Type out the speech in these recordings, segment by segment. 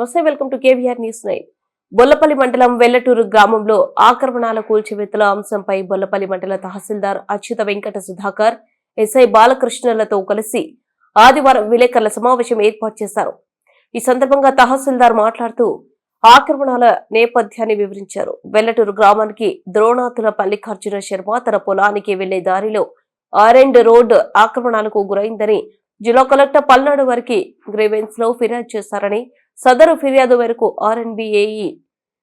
నమస్తే welcome to KVR news nine. Bollapalli మండలం వెల్లటూరు గ్రామంలో ఆక్రమణాల కూల్చివేతల అంశంపై బొల్లపల్లి మండల తహసీల్దార్ అచ్యుత వెంకట సుధాకర్ ఎస్ఐ బాలకృష్ణలతో కలిసి ఆదివారం విలేకరుల సమావేశం ఏర్పాటు చేశారు. ఈ సందర్భంగా తహసీల్దార్ మాట్లాడుతూ ఆక్రమణాల నేపథ్యాన్ని వివరించారు. వెల్లటూరు గ్రామానికి ద్రోణాతుల పల్లికార్జున శర్మ తన పొలానికి వెళ్ళే దారిలో ఆరెండ్ రోడ్ ఆక్రమణాలకు గురైందని జిల్లా కలెక్టర్ పల్నాడు వారికి గ్రీవెన్స్లో ఫిర్యాదు చేశారని సదరు ఫిర్యాదు మేరకు ఆర్ఎన్బిఏఈ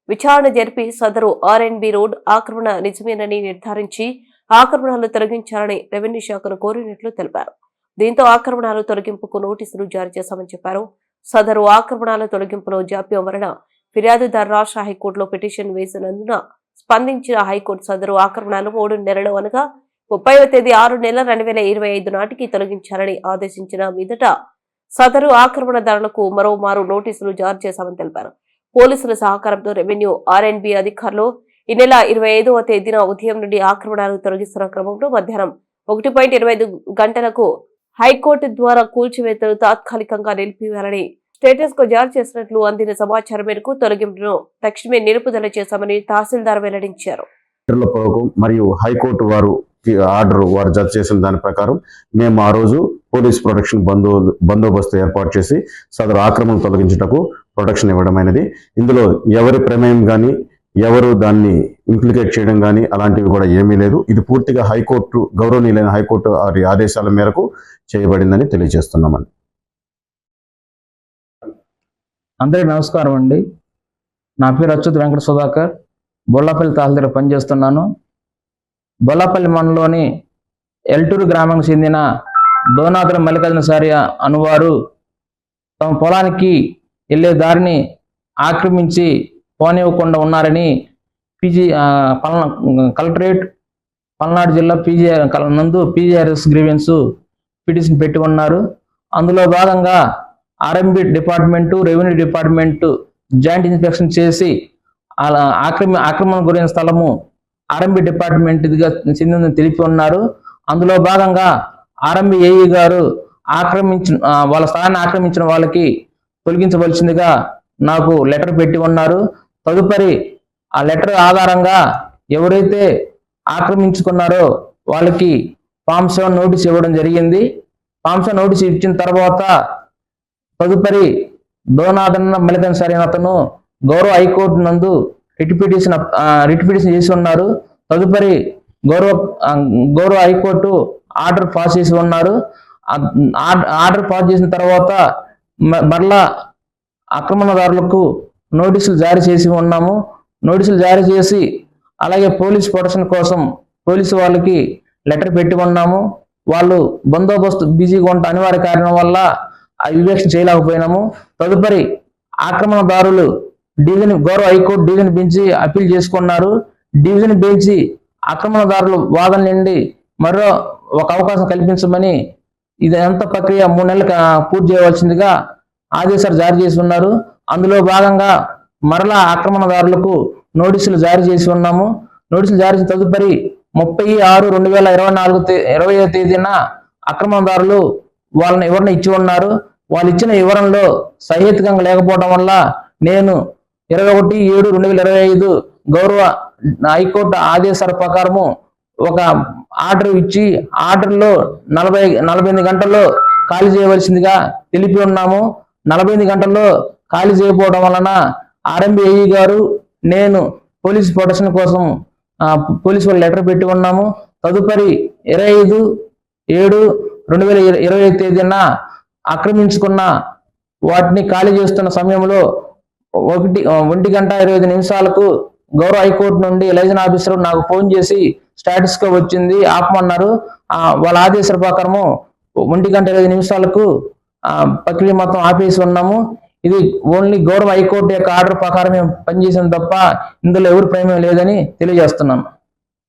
విచారణ జరిపి సదరు ఆర్ఎన్బి రోడ్ ఆక్రమణ నిజమేనని నిర్ధారించి ఆక్రమణలు తొలగించాలని రెవెన్యూ శాఖను కోరినట్లు తెలిపారు. దీంతో ఆక్రమణాలు తొలగింపుకు నోటీసులు జారీ చేశామని చెప్పారు. సదరు ఆక్రమణాల తొలగింపులో జాప్యం వలన ఫిర్యాదుదారు రాష్ట్ర హైకోర్టులో పిటిషన్ వేసినందున స్పందించిన హైకోర్టు సదరు ఆక్రమణాలు మూడు నెలలు అనగా ముప్పైవ తేదీ ఆరు నెలల రెండు వేల ఇరవై ఐదు నాటికి తొలగించాలని ఆదేశించిన మీదట సదరు ఆక్రమణదారులకు మరోమారు నోటీసులు జారీ చేశామని తెలిపారు. పోలీసుల సహకారంతో రెవెన్యూ ఆర్ఎన్బి అధికారులు ఈ నెల ఇరవై ఐదవ తేదీన ఉదయం నుండి ఆక్రమణాలు తొలగిస్తున్న క్రమంలో మధ్యాహ్నం ఒకటి పాయింట్ ఇరవై ఐదు గంటలకు హైకోర్టు ద్వారా కూల్చివేతలు తాత్కాలికంగా నిలిపివేయాలని స్టేటస్కు జారీ చేసినట్లు అందిన సమాచారం మేరకు తొలగింపును తక్షణమే నిలుపుదల చేశామని తహసీల్దార్ వెల్లడించారు. మరియు హైకోర్టు వారు ఆర్డర్ వారు జడ్జ్ చేసిన దాని ప్రకారం మేము ఆ రోజు పోలీస్ ప్రొటెక్షన్ బందో బందోబస్తు ఏర్పాటు చేసి సదరు ఆక్రమణ తొలగించుటకు ప్రొటెక్షన్ ఇవ్వడమైనది ఇందులో ఎవరి ప్రమేయం కానీ ఎవరు దాన్ని ఇంప్లికేట్ చేయడం కానీ అలాంటివి కూడా ఏమీ లేదు. ఇది పూర్తిగా హైకోర్టు గౌరవనీయులైన హైకోర్టు వారి ఆదేశాల మేరకు చేయబడిందని తెలియజేస్తున్నామని అందరికీ నమస్కారం అండి. నా పేరు అచ్యుత్ వెంకట సుధాకర్. బొల్లాపల్లి తహసీల్దార్ పనిచేస్తున్నాను. బొల్లపల్లి మండలంలోని ఎల్టూరు గ్రామానికి చెందిన దోనాథుల మల్లికార్జున సారి అనువారు తమ పొలానికి వెళ్ళే దారిని ఆక్రమించి పోనివ్వకుండా ఉన్నారని పీజీ పల్నా కలెక్టరేట్ పల్నాడు జిల్లా పీజీ నందు పీజీఆర్ఎస్ గ్రీవెన్స్ పిటిషన్ పెట్టి ఉన్నారు అందులో భాగంగా RMB department revenue department joint inspection చేసి అలా ఆక్రమ ఆక్రమణ గురైన స్థలము ఆర్ఎంబి డిపార్ట్మెంట్ ఇదిగా చెందిందని తెలిపి ఉన్నారు. అందులో భాగంగా ఆర్ఎంబి ఏఈ గారు ఆక్రమించిన వాళ్ళ స్థానాన్ని ఆక్రమించిన వాళ్ళకి తొలగించవలసిందిగా నాకు లెటర్ పెట్టి ఉన్నారు. తదుపరి ఆ లెటర్ ఆధారంగా ఎవరైతే ఆక్రమించుకున్నారో వాళ్ళకి ఫామ్ సెవెన్ నోటీస్ ఇవ్వడం జరిగింది. ఫామ్ సెవెన్ నోటీస్ ఇచ్చిన తర్వాత తదుపరి దోనాదన్న మలికన్ సరైన అతను గౌరవ హైకోర్టు నందు రిట్ పిటిషన్ రిట్ పిటిషన్ చేసి ఉన్నారు తదుపరి గౌరవ గౌరవ హైకోర్టు ఆర్డర్ పాస్ చేసి ఉన్నారు ఆర్డర్- పాస్ చేసిన తర్వాత మ- మరలా ఆక్రమణదారులకు నోటీసులు జారీ చేసి ఉన్నాము. నోటీసులు జారీ చేసి అలాగే పోలీస్ ప్రొటెక్షన్ కోసం పోలీసు వాళ్ళకి లెటర్ పెట్టి ఉన్నాము. వాళ్ళు బందోబస్తు బిజీగా ఉంటే అనివార్య కారణం వల్ల ఆ వివేక్షణ చేయలేకపోయినాము. తదుపరి ఆక్రమణదారులు డివిజన్ గౌరవ high court division bench appeal చేసుకున్నారు. డివిజన్ బెంచి ఆక్రమణదారులు వాదన నుండి మరో ఒక అవకాశం కల్పించమని ఇదంతా ప్రక్రియ మూడు నెలలకు పూర్తి చేయవలసిందిగా ఆదేశాలు జారీ చేసి ఉన్నారు. అందులో భాగంగా మరలా ఆక్రమణదారులకు నోటీసులు జారీ చేసి ఉన్నాము. నోటీసులు జారీ చేసిన తదుపరి ముప్పై ఆరు రెండు వేల ఇరవై నాలుగు ఇరవై తేదీన ఆక్రమణదారులు వాళ్ళని వివరణ ఇచ్చి ఉన్నారు. వాళ్ళు ఇచ్చిన వివరణలో సహేతుకంగా లేకపోవడం వల్ల నేను ఇరవై ఒకటి ఏడు రెండు వేల ఇరవై ఐదు గౌరవ హైకోర్టు ఆదేశాల ప్రకారము ఒక ఆర్డర్ ఇచ్చి ఆర్డర్లో నలభై నలభై ఎనిమిది గంటల్లో ఖాళీ చేయవలసిందిగా తెలిపి ఉన్నాము. నలభై ఎనిమిది గంటల్లో ఖాళీ చేయకపోవడం వలన ఆర్ఎంబిఐ గారు నేను పోలీస్ ప్రొటెక్షన్ కోసం పోలీస్ వాళ్ళు లెటర్ పెట్టి ఉన్నాము. తదుపరి ఇరవై ఐదు ఏడు రెండు వేల ఇరవై ఐదు తేదీన ఆక్రమించుకున్న వాటిని ఖాళీ చేస్తున్న సమయంలో ఒకటి ఒంటి గంట ఇరవై ఐదు నిమిషాలకు గౌరవ హైకోర్టు నుండి లైజన్ ఆఫీసర్ నాకు ఫోన్ చేసి స్టాటస్గా వచ్చింది ఆపమన్నారు. వాళ్ళ ఆదేశాల ప్రకారము ఒంటి గంట ఇరవై నిమిషాలకు ప్రక్రియ మొత్తం ఆపేసి ఉన్నాము. ఇది ఓన్లీ గౌరవ హైకోర్టు యొక్క ఆర్డర్ ప్రకారం మేము పనిచేసాం తప్ప ఇందులో ఎవరి ప్రమేయం లేదని తెలియజేస్తున్నాను.